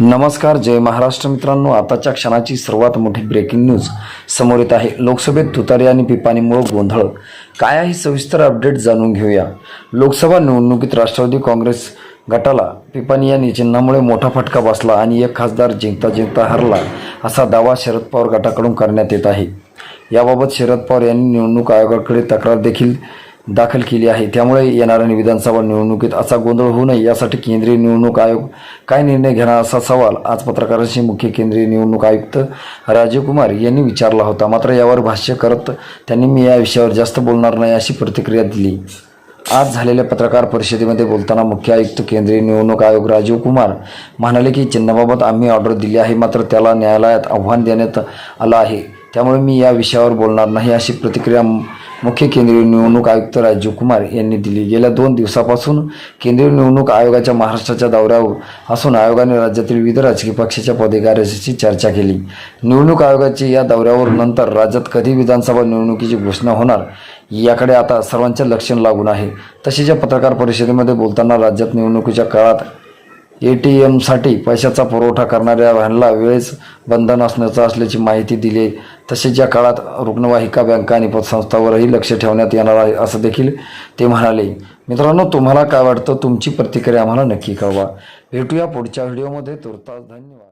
नमस्कार जय महाराष्ट्र मित्रांनो. आताच्या क्षणाची सर्वात मोठी ब्रेकिंग न्यूज समोर येत आहे लोकसभेत तुतारी आणि पिपाणीमुळे गोंधळ. काय आहे सविस्तर अपडेट जाणून घेऊया. लोकसभा निवडणुकीत राष्ट्रवादी काँग्रेस गटाला पिपाणी या चिन्हामुळे मोठा फटका बसला आणि एक खासदार जिंकता जिंकता हरला असा दावा शरद पवार गटाकडून करण्यात येत आहे. याबाबत शरद पवार यांनी निवडणूक आयोगाकडे तक्रार देखील दाखल केली आहे. त्यामुळे येणाऱ्या विधानसभा निवडणुकीत असा गोंधळ होऊ नये यासाठी केंद्रीय निवडणूक आयोग काय निर्णय घेणार असा सवाल आज पत्रकारांशी मुख्य केंद्रीय निवडणूक आयुक्त राजीव कुमार यांनी विचारला होता. मात्र यावर भाष्य करत त्यांनी मी या विषयावर जास्त बोलणार नाही अशी प्रतिक्रिया दिली. आज झालेल्या पत्रकार परिषदेमध्ये बोलताना मुख्य आयुक्त केंद्रीय निवडणूक आयोग राजीव कुमार म्हणाले की चिन्हाबाबत आम्ही ऑर्डर दिली आहे मात्र त्याला न्यायालयात आव्हान देण्यात आलं आहे. त्यामुळे मी या विषयावर बोलणार नाही अशी प्रतिक्रिया मुख्य केंद्रीय निवडणूक आयुक्त राजीव कुमार यांनी दिली. गेल्या दोन दिवसापासून केंद्रीय निवडणूक आयोगाच्या महाराष्ट्राच्या दौऱ्यावर असून आयोगाने राज्यातील विविध राजकीय पक्षाच्या पदाधिकाऱ्यांशी चर्चा केली. निवडणूक आयोगाची या दौऱ्यावर नंतर राज्यात कधी विधानसभा निवडणुकीची घोषणा होणार याकडे आता सर्वांचे लक्ष लागून आहे. तसेच या पत्रकार परिषदेमध्ये बोलताना राज्यात निवडणुकीच्या काळात ए टी एमसाठी पैशाचा पुरवठा करणाऱ्या व्हॅनला वेळेस बंधन असण्याचं असल्याची माहिती दिली. आहे. तसेच या काळात रुग्णवाहिका बँका आणि पतसंस्थांवरही लक्ष ठेवण्यात येणार आहे असं देखील ते म्हणाले. मित्रांनो तुम्हाला काय वाटतं? तुमची प्रतिक्रिया आम्हाला नक्की कळवा. भेटूया पुढच्या व्हिडिओमध्ये. तुर्तास धन्यवाद.